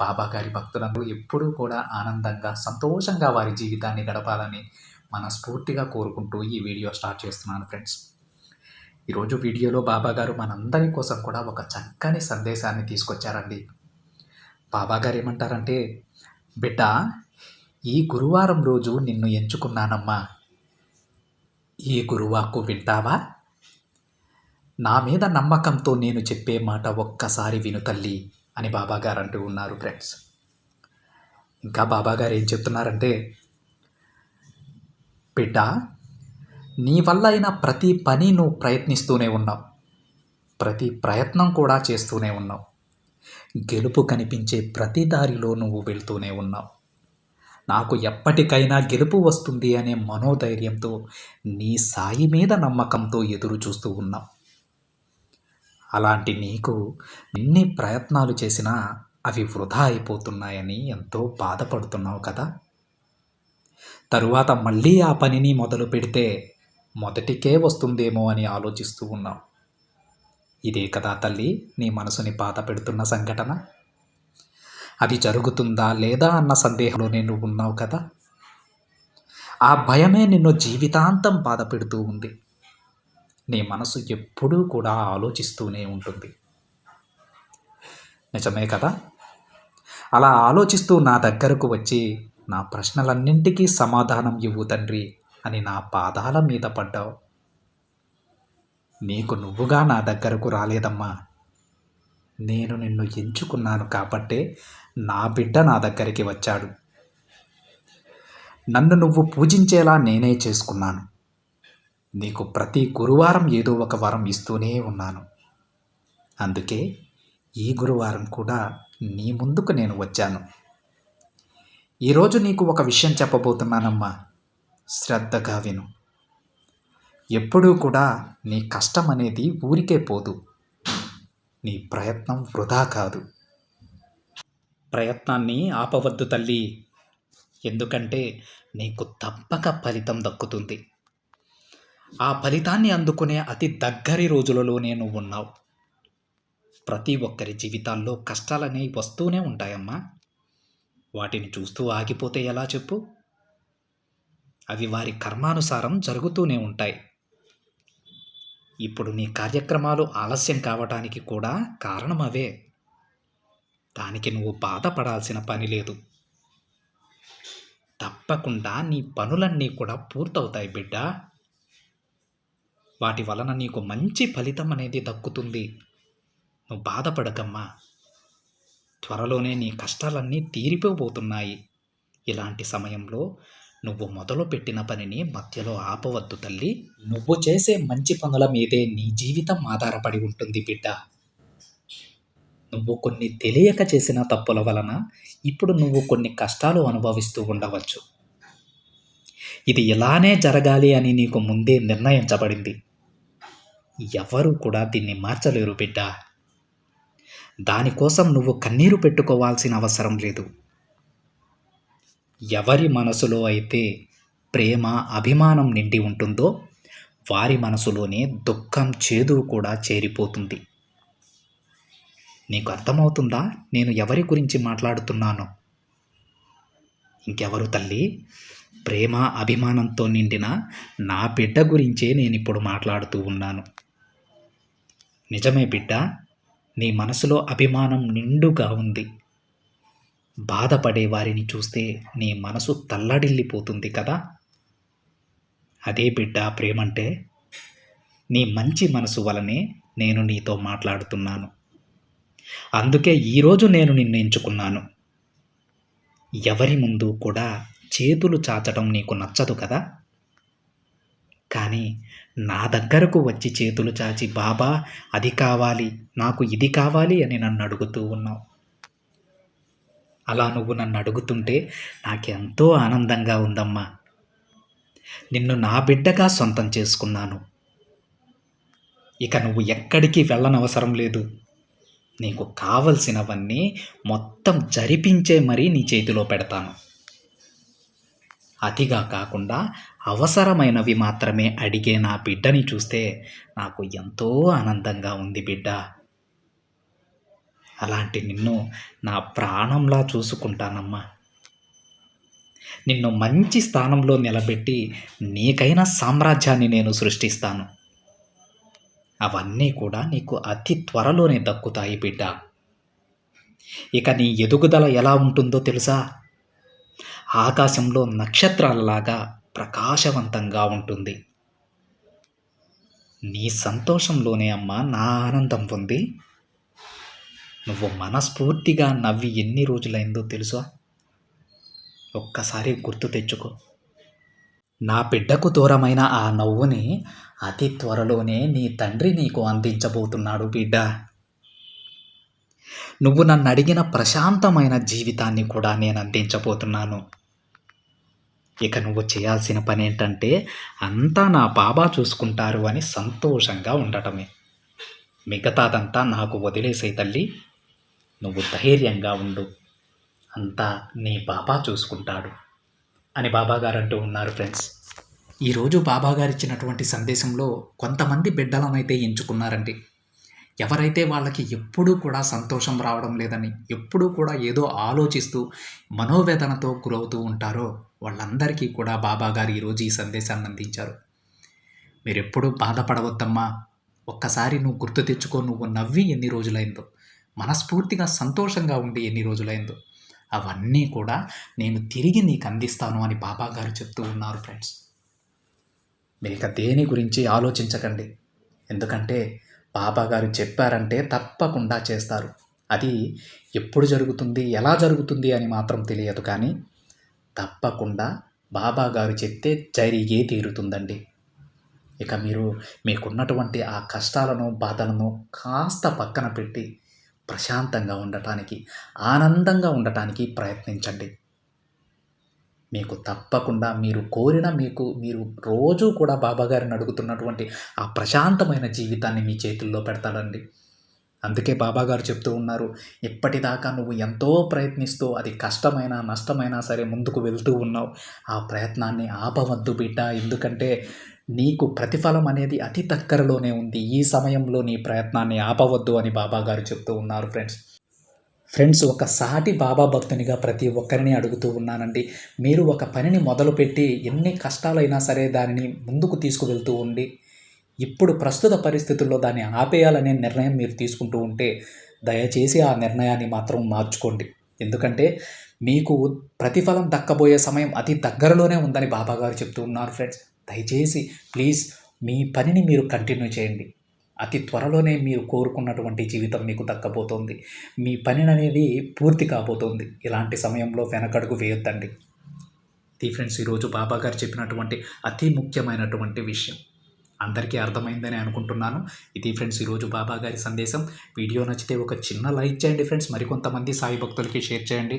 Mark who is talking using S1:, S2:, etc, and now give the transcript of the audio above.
S1: బాబా గారి భక్తులందరూ ఎప్పుడూ కూడా ఆనందంగా సంతోషంగా వారి జీవితాన్ని గడపాలని మనస్ఫూర్తిగా కోరుకుంటూ ఈ వీడియో స్టార్ట్ చేస్తున్నాను ఫ్రెండ్స్. ఈరోజు వీడియోలో బాబాగారు మనందరి కోసం కూడా ఒక చక్కని సందేశాన్ని తీసుకొచ్చారండి. బాబాగారు ఏమంటారంటే బిడ్డ ఈ గురువారం రోజు నిన్ను ఎంచుకున్నానమ్మా. ఈ గురువాకు వింటావా? నా మీద నమ్మకంతో నేను చెప్పే మాట ఒక్కసారి విను తల్లి. అని బాబాగారు అంటూ ఉన్నారు ఫ్రెండ్స్. ఇంకా బాబాగారు ఏం చెప్తున్నారంటే బిడ్డ నీ వల్ల అయిన ప్రతి పని నువ్వు ప్రయత్నిస్తూనే ఉన్నావు. ప్రతి ప్రయత్నం కూడా చేస్తూనే ఉన్నావు. గెలుపు కనిపించే ప్రతి దారిలో నువ్వు వెళ్తూనే ఉన్నావు. నాకు ఎప్పటికైనా గెలుపు వస్తుంది అనే మనోధైర్యంతో నీ సాయి మీద నమ్మకంతో ఎదురు చూస్తూ ఉన్నావు. అలాంటి నీకు ఎన్ని ప్రయత్నాలు చేసినా అవి వృధా అయిపోతున్నాయని ఎంతో బాధపడుతున్నావు కదా? తరువాత మళ్ళీ ఆ పనిని మొదలు పెడితే మొదటికే వస్తుందేమో అని ఆలోచిస్తూ ఉన్నావు. ఇదే కదా తల్లి నీ మనసుని బాధ పెడుతున్న సంఘటన? అది జరుగుతుందా లేదా అన్న సందేహంలోనే నువ్వు ఉన్నావు కదా? ఆ భయమే నిన్ను జీవితాంతం బాధ పెడుతూ ఉంది. నీ మనసు ఎప్పుడూ కూడా ఆలోచిస్తూనే ఉంటుంది. నిజమే కదా? అలా ఆలోచిస్తూ నా దగ్గరకు వచ్చి నా ప్రశ్నలన్నింటికీ సమాధానం ఇవ్వు తండ్రి అని నా పాదాల మీద పడ్డావు. నీకు నువ్వుగా నా దగ్గరకు రాలేదమ్మా. నేను నిన్ను ఎంచుకున్నాను కాబట్టే నా బిడ్డ నా దగ్గరికి వచ్చాడు. నన్ను నువ్వు పూజించేలా నేనే చేసుకున్నాను. నీకు ప్రతి గురువారం ఏదో ఒక వరం ఇస్తూనే ఉన్నాను. అందుకే ఈ గురువారం కూడా నీ ముందుకు నేను వచ్చాను. ఈరోజు నీకు ఒక విషయం చెప్పబోతున్నానమ్మా. శ్రద్ధగా విను. ఎప్పుడూ కూడా నీ కష్టం అనేది ఊరికే పోదు. నీ ప్రయత్నం వృధా కాదు. ప్రయత్నాన్ని ఆపవద్దు తల్లి. ఎందుకంటే నీకు తప్పక ఫలితం దక్కుతుంది. ఆ ఫలితాన్ని అందుకునే అతి దగ్గరి రోజులలోనే నువ్వు ఉన్నావు ప్రతి ఒక్కరి జీవితాల్లో కష్టాలనేవి వస్తూనే ఉంటాయమ్మా. వాటిని చూస్తూ ఆగిపోతే ఎలా చెప్పు? అవి వారి కర్మానుసారం జరుగుతూనే ఉంటాయి. ఇప్పుడు నీ కార్యక్రమాలు ఆలస్యం కావటానికి కూడా కారణం అవే. దానికి నువ్వు బాధపడాల్సిన పని లేదు. తప్పకుండా నీ పనులన్నీ కూడా పూర్తవుతాయి బిడ్డ. వాటి వలన నీకు మంచి ఫలితం అనేది దక్కుతుంది. నువ్వు బాధపడకమ్మా. త్వరలోనే నీ కష్టాలన్నీ తీరిపోబోతున్నాయి. ఇలాంటి సమయంలో నువ్వు మొదలుపెట్టిన పనిని మధ్యలో ఆపవద్దు తల్లి. నువ్వు చేసే మంచి పనుల మీదే నీ జీవితం ఆధారపడి ఉంటుంది బిడ్డ. నువ్వు కొన్ని తెలియక చేసిన తప్పుల వలన ఇప్పుడు నువ్వు కొన్ని కష్టాలు అనుభవిస్తూ ఉండవచ్చు. ఇది ఇలానే జరగాలి అని నీకు ముందే నిర్ణయించబడింది. ఎవరు కూడా దీన్ని మార్చలేరు బిడ్డ. దానికోసం నువ్వు కన్నీరు పెట్టుకోవాల్సిన అవసరం లేదు. ఎవరి మనసులో అయితే ప్రేమ అభిమానం నిండి ఉంటుందో వారి మనసులోనే దుఃఖం చేదు కూడా చేరిపోతుంది. నీకు అర్థమవుతుందా? నేను ఎవరి గురించి మాట్లాడుతున్నాను? ఇంకెవరు తల్లి? ప్రేమ అభిమానంతో నిండిన నా బిడ్డ గురించే నేను ఇప్పుడు మాట్లాడుతూ ఉన్నాను. నిజమే బిడ్డ నీ మనసులో అభిమానం నిండుగా ఉంది. బాధపడే వారిని చూస్తే నీ మనసు తల్లడిల్లిపోతుంది కదా? అదే బిడ్డ ప్రేమంటే నీ మంచి మనసు వలనే నేను నీతో మాట్లాడుతున్నాను. అందుకే ఈరోజు నేను నిన్ను ఎంచుకున్నాను. ఎవరి ముందు కూడా చేతులు చాచడం నీకు నచ్చదు కదా? కానీ నా దగ్గరకు వచ్చి చేతులు చాచి బాబా అది కావాలి నాకు ఇది కావాలి అని నన్ను అడుగుతూ ఉన్నావు. అలా నువ్వు నన్ను అడుగుతుంటే నాకెంతో ఆనందంగా ఉందమ్మా. నిన్ను నా బిడ్డగా సొంతం చేసుకున్నాను. ఇక నువ్వు ఎక్కడికి వెళ్ళనవసరం లేదు. నీకు కావలసినవన్నీ మొత్తం జరిపించే మరీ నీ చేతిలో పెడతాను. అతిగా కాకుండా అవసరమైనవి మాత్రమే అడిగే నా బిడ్డని చూస్తే నాకు ఎంతో ఆనందంగా ఉంది బిడ్డ. అలాంటి నిన్ను నా ప్రాణంలా చూసుకుంటానమ్మా. నిన్ను మంచి స్థానంలో నిలబెట్టి నీకైన సామ్రాజ్యాన్ని నేను సృష్టిస్తాను. అవన్నీ కూడా నీకు అతి త్వరలోనే దక్కుతాయి బిడ్డ. ఇక నీ ఎదుగుదల ఎలా ఉంటుందో తెలుసా? ఆకాశంలో నక్షత్రాలలాగా ప్రకాశవంతంగా ఉంటుంది. నీ సంతోషంలోనే అమ్మా నా ఆనందం ఉంది. నువ్వు మనస్ఫూర్తిగా నవ్వి ఎన్ని రోజులైందో తెలుసా? ఒక్కసారి గుర్తు తెచ్చుకో. నా బిడ్డకు దూరమైన ఆ నవ్వుని అతి త్వరలోనే నీ తండ్రి నీకు అందించబోతున్నాడు బిడ్డ. నువ్వు నన్ను అడిగిన ప్రశాంతమైన జీవితాన్ని కూడా నేను అందించబోతున్నాను. ఇక నువ్వు చేయాల్సిన పని ఏంటంటే అంతా నా బాబా చూసుకుంటారు అని సంతోషంగా ఉండటమే. మిగతాదంతా నాకు వదిలేసే తల్లి. నువ్వు ధైర్యంగా ఉండు. అంతా నీ బాబా చూసుకుంటాడు అని బాబాగారు అంటూ ఉన్నారు ఫ్రెండ్స్. ఈరోజు బాబాగారు ఇచ్చినటువంటి సందేశంలో కొంతమంది బిడ్డలనైతే అయితే ఎంచుకున్నారండి. ఎవరైతే వాళ్ళకి ఎప్పుడూ కూడా సంతోషం రావడం లేదని ఎప్పుడూ కూడా ఏదో ఆలోచిస్తూ మనోవేదనతో గురవుతూ ఉంటారో వాళ్ళందరికీ కూడా బాబాగారు ఈరోజు ఈ సందేశాన్ని అందించారు. మీరెప్పుడూ బాధపడవద్దమ్మా. ఒక్కసారి నువ్వు గుర్తు తెచ్చుకో నువ్వు నవ్వి ఎన్ని రోజులైందో. మనస్ఫూర్తిగా సంతోషంగా ఉండి ఎన్ని రోజులైందో. అవన్నీ కూడా నేను తిరిగి నీకు అందిస్తాను అని బాబా గారు చెప్తూ ఉన్నారు ఫ్రెండ్స్. మీరు ఇక దేని గురించి ఆలోచించకండి. ఎందుకంటే బాబాగారు చెప్పారంటే తప్పకుండా చేస్తారు. అది ఎప్పుడు జరుగుతుంది ఎలా జరుగుతుంది అని మాత్రం తెలియదు కానీ తప్పకుండా బాబాగారు చెప్తే జరిగే తీరుతుందండి. ఇక మీరు మీకున్నటువంటి ఆ కష్టాలను బాధలను కాస్త పక్కన పెట్టి ప్రశాంతంగా ఉండటానికి ఆనందంగా ఉండటానికి ప్రయత్నించండి. మీకు తప్పకుండా మీరు కోరిన మీకు మీరు రోజు కూడా బాబాగారిని అడుగుతున్నటువంటి ఆ ప్రశాంతమైన జీవితాన్ని మీ చేతుల్లో పెడతాడండి. అందుకే బాబాగారు చెప్తూ ఉన్నారు ఇప్పటిదాకా నువ్వు ఎంతో ప్రయత్నిస్తూ అది కష్టమైనా నష్టమైనా సరే ముందుకు వెళ్తూ ఉన్నావు. ఆ ప్రయత్నాన్ని ఆపవద్దు బిడ్డ. ఎందుకంటే నీకు ప్రతిఫలం అనేది అతి దగ్గరలోనే ఉంది. ఈ సమయంలో నీ ప్రయత్నాన్ని ఆపవద్దు అని బాబాగారు చెప్తూ ఉన్నారు ఫ్రెండ్స్. ఫ్రెండ్స్ ఒక సాటి బాబా భక్తునిగా ప్రతి ఒక్కరిని అడుగుతూ ఉన్నానండి. మీరు ఒక పనిని మొదలుపెట్టి ఎన్ని కష్టాలైనా సరే దానిని ముందుకు తీసుకువెళ్తూ ఉండి ఇప్పుడు ప్రస్తుత పరిస్థితుల్లో దాన్ని ఆపేయాలనే నిర్ణయం మీరు తీసుకుంటూ ఉంటే దయచేసి ఆ నిర్ణయాన్ని మాత్రం మార్చుకోండి. ఎందుకంటే మీకు ప్రతిఫలం దక్కబోయే సమయం అతి దగ్గరలోనే ఉందని బాబాగారు చెప్తూ ఉన్నారు ఫ్రెండ్స్. దయచేసి ప్లీజ్ మీ పనిని మీరు కంటిన్యూ చేయండి. అతి త్వరలోనే మీరు కోరుకున్నటువంటి జీవితం మీకు దక్కబోతోంది మీ పని అనేది పూర్తి కాబోతోంది. ఇలాంటి సమయంలో వెనకడుగు వేయొద్దండి. ఇది ఫ్రెండ్స్ ఈరోజు బాబా గారు చెప్పినటువంటి అతి ముఖ్యమైనటువంటి విషయం. అందరికీ అర్థమైందని అనుకుంటున్నాను. ఇది ఫ్రెండ్స్ ఈరోజు బాబా గారి సందేశం. వీడియో నచ్చితే ఒక చిన్న లైక్ చేయండి ఫ్రెండ్స్. మరికొంతమంది సాయి భక్తులకి షేర్ చేయండి.